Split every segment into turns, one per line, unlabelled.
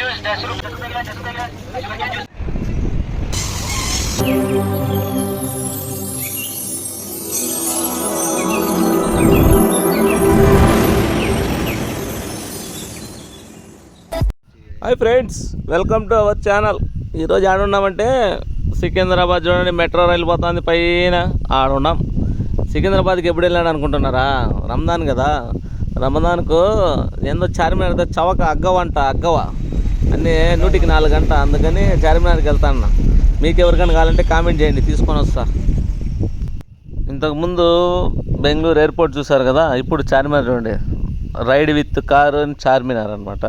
Hi friends welcome to our channel ఈరోజు ఆడున్నామంటే సికింద్రాబాద్ చూడండి మెట్రో రైలు పోతుంది పైన. ఆడున్నాం సికింద్రాబాద్కి ఎప్పుడు వెళ్ళాను అనుకుంటున్నారా? రంజాన్ కదా. రంజాన్కు ఏందో చార్మినార్ చవక అగ్గవ అంట అగ్గవ. అన్నీ నూటికి నాలుగు గంట. అందుకని చార్మినార్కి వెళ్తాను మీకు ఎవరికైనా కావాలంటే కామెంట్ చేయండి తీసుకొని వస్తా. ఇంతకుముందు బెంగళూరు ఎయిర్పోర్ట్ చూసారు కదా ఇప్పుడు చార్మినార్ చూడండి. రైడ్ విత్ కార్ అని చార్మినార్ అనమాట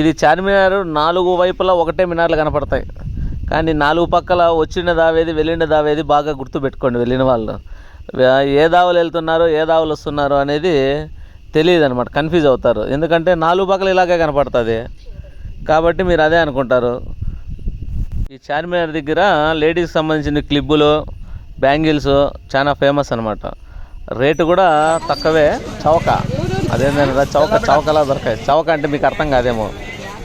ఇది చార్మినార్ నాలుగు వైపులా ఒకటే మినార్లు కనపడతాయి. కానీ నాలుగు పక్కల వచ్చిన దావేది వెళ్ళిన దావేది బాగా గుర్తుపెట్టుకోండి వెళ్ళిన వాళ్ళు. ఏ దావలు వెళ్తున్నారు ఏ దావలు వస్తున్నారో అనేది తెలియదు అనమాట కన్ఫ్యూజ్ అవుతారు. ఎందుకంటే నాలుగు పక్కల ఇలాగే కనపడుతుంది. కాబట్టి మీరు అదే అనుకుంటారు. ఈ చార్మినార్ దగ్గర లేడీస్కి సంబంధించిన క్లిబ్బులు బ్యాంగిల్స్ చాలా ఫేమస్ అనమాట రేటు కూడా తక్కువే. చౌక. అదేంటంటే చౌక చౌకలా దొరకాయి. చౌక అంటే మీకు అర్థం కాదేమో.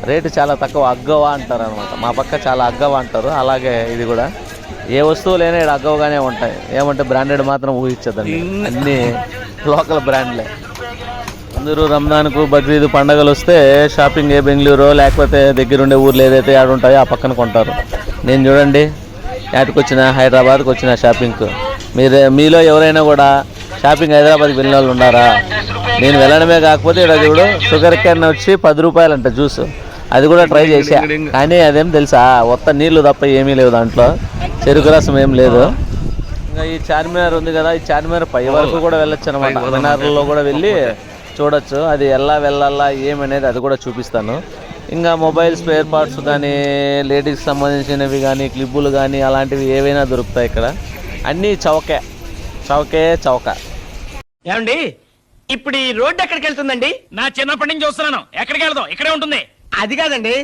రేటు చాలా తక్కువ. అగ్గవ అంటారు అనమాట మా పక్క చాలా అగ్గవ అంటారు. అలాగే ఇది కూడా. ఏ వస్తువులైనా ఇక్కడ అగ్గవగానే ఉంటాయి. ఏమంటే బ్రాండెడ్ మాత్రం ఊహించదండి అన్నీ లోకల్ బ్రాండ్లే. అందరూ రంజాన్కు బక్రీద్ పండగలు వస్తే షాపింగ్ ఏ బెంగళూరు లేకపోతే దగ్గరుండే ఊర్లు ఏదైతే ఆడ ఉంటాయో ఆ పక్కన కొంటారు. నేను చూడండి యాటికి వచ్చిన హైదరాబాద్కి వచ్చిన షాపింగ్కు. మీరు మీలో ఎవరైనా కూడా షాపింగ్ హైదరాబాద్కి వెళ్ళిన వాళ్ళు ఉన్నారా? నేను వెళ్ళడమే కాకపోతే ఇక్కడ చూడు షుగర్ క్యాన్ వచ్చి పది రూపాయలు అంట జ్యూస్. అది కూడా ట్రై చేసా కానీ అదేం తెలుసా ఒత్త నీళ్ళు తప్ప ఏమీ లేవు దాంట్లో. చెరుకు రసం ఏం లేదు. ఇంకా ఈ చార్మినార్ ఉంది కదా ఈ చార్మినార్ పై వరకు కూడా వెళ్ళొచ్చు అనమాట మినార్లో కూడా వెళ్ళి చూడొచ్చు. అది ఎలా వెళ్ళాలా ఏమనేది అది కూడా చూపిస్తాను. ఇంకా మొబైల్ స్పేర్ పార్ట్స్ కానీ లేడీస్కి సంబంధించినవి కానీ క్లిబ్బులు కానీ అలాంటివి ఏవైనా దొరుకుతాయి ఇక్కడ. అన్నీ చౌకే. చౌకే చౌక.
ఏమండి? ఇప్పుడు ఈ రోడ్డు ఎక్కడికి వెళ్తుందండి?
నా చిన్నప్పటి నుంచి చూస్తున్నాను. ఎక్కడికి వెళ్దాం? ఇక్కడే ఉంటుంది.
అది కాదండి.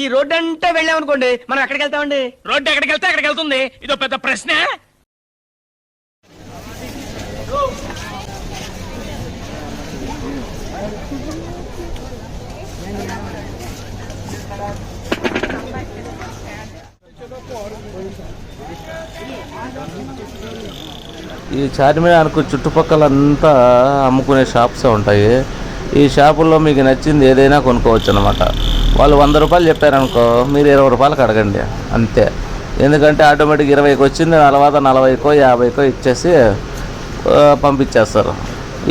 ఈ రోడ్డు అంతా వెళ్ళామనుకోండి మనం ఎక్కడికి వెళ్తామండి?
రోడ్డు ఎక్కడికి వెళ్తే ఎక్కడికి వెళ్తుంది. ఇదో పెద్ద ప్రశ్న.
ఈ చార్మినార్కు చుట్టుపక్కల అంతా అమ్ముకునే షాప్స్ ఉంటాయి. ఈ షాపుల్లో మీకు నచ్చింది ఏదైనా కొనుక్కోవచ్చు అనమాట వాళ్ళు వంద రూపాయలు చెప్పారనుకో మీరు ఇరవై రూపాయలకు అడగండి. అంతే. ఎందుకంటే ఆటోమేటిక్ ఇరవైకి వచ్చింది తర్వాత నలభైకో యాభైకో ఇచ్చేసి పంపించేస్తారు.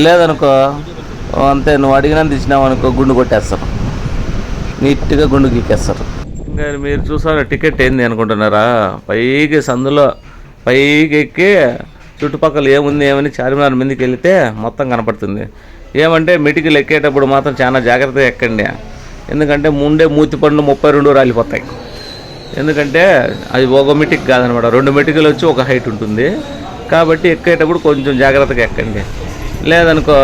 లేదనుకో అంతే నువ్వు అడిగినంత ఇచ్చినావు అనుకో గుండు కొట్టేస్తారు. నీట్గా గుండు గీకేస్తారు ఇంకా మీరు చూసారా టికెట్ ఏంది అనుకుంటున్నారా? పైకి సందులో పైకి ఎక్కి చుట్టుపక్కల ఏముంది ఏమని చార్మినార్ మీదకి వెళితే మొత్తం కనపడుతుంది. ఏమంటే మెటికలు ఎక్కేటప్పుడు మాత్రం చాలా జాగ్రత్తగా ఎక్కండి. ఎందుకంటే ముండే మూతి పండ్లు ముప్పై రెండు రాలిపోతాయి. ఎందుకంటే అది ఒక మెటిక్ కాదనమాట. రెండు మెటికలు వచ్చి ఒక హైట్ ఉంటుంది. కాబట్టి ఎక్కేటప్పుడు కొంచెం జాగ్రత్తగా ఎక్కండి. లేదనుకో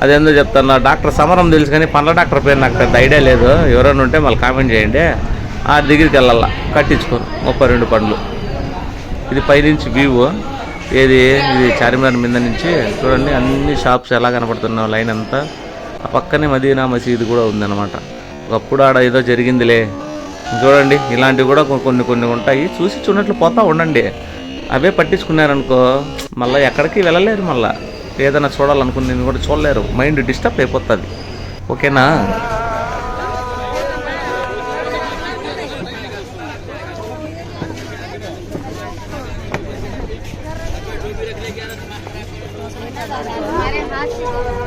అదేందో చెప్తాను డాక్టర్ సమరం తెలుసు కానీ పండ్ల డాక్టర్ పేరు నాకు పెద్ద ఐడియా లేదు. ఎవరైనా ఉంటే మళ్ళీ కామెంట్ చేయండి. ఆ దగ్గరికి వెళ్ళాలా. కట్టించుకోరు. ముప్పై రెండు పండ్లు. ఇది పైనుంచి వ్యూ ఏది? ఇది చార్మినార్ మీద నుంచి చూడండి. అన్ని షాప్స్ ఎలా కనపడుతున్నావు లైన్ అంతా. ఆ పక్కనే మదీనా మసీదు కూడా ఉందన్నమాట. ఒకప్పుడు ఆడ ఏదో జరిగిందిలే. చూడండి. ఇలాంటివి కూడా కొన్ని కొన్ని ఉంటాయి. చూసి చూడట్లు పోతా ఉండండి. అవే పట్టించుకున్నారనుకో మళ్ళీ ఎక్కడికి వెళ్ళలేరు మళ్ళీ. ఏదైనా చూడాలనుకుని నేను కూడా చూడలేరు. మైండ్ డిస్టర్బ్ అయిపోతుంది. ఓకేనా?
देते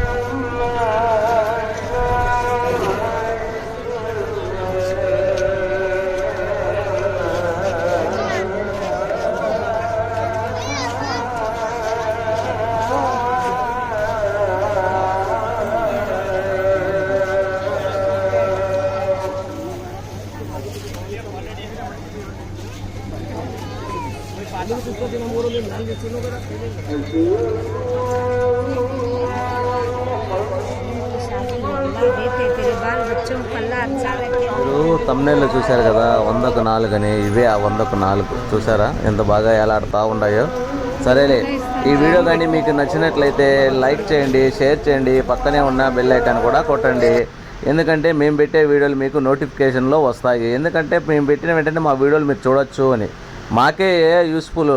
మీరు తమ్నేళ్ళు చూశారు కదా వందకు నాలుగు అని ఇవే ఆ వందకు నాలుగు. చూసారా ఎంత బాగా ఎలాడుతూ ఉన్నాయో. సరేలే ఈ వీడియో కానీ మీకు నచ్చినట్లయితే లైక్ చేయండి షేర్ చేయండి పక్కనే ఉన్న బెల్ ఐకాన్ కూడా కొట్టండి. ఎందుకంటే మేము పెట్టే వీడియోలు మీకు నోటిఫికేషన్లో వస్తాయి. ఎందుకంటే మేము పెట్టిన వెంటనే మా వీడియోలు మీరు చూడొచ్చు అని. మాకే యూస్ఫుల్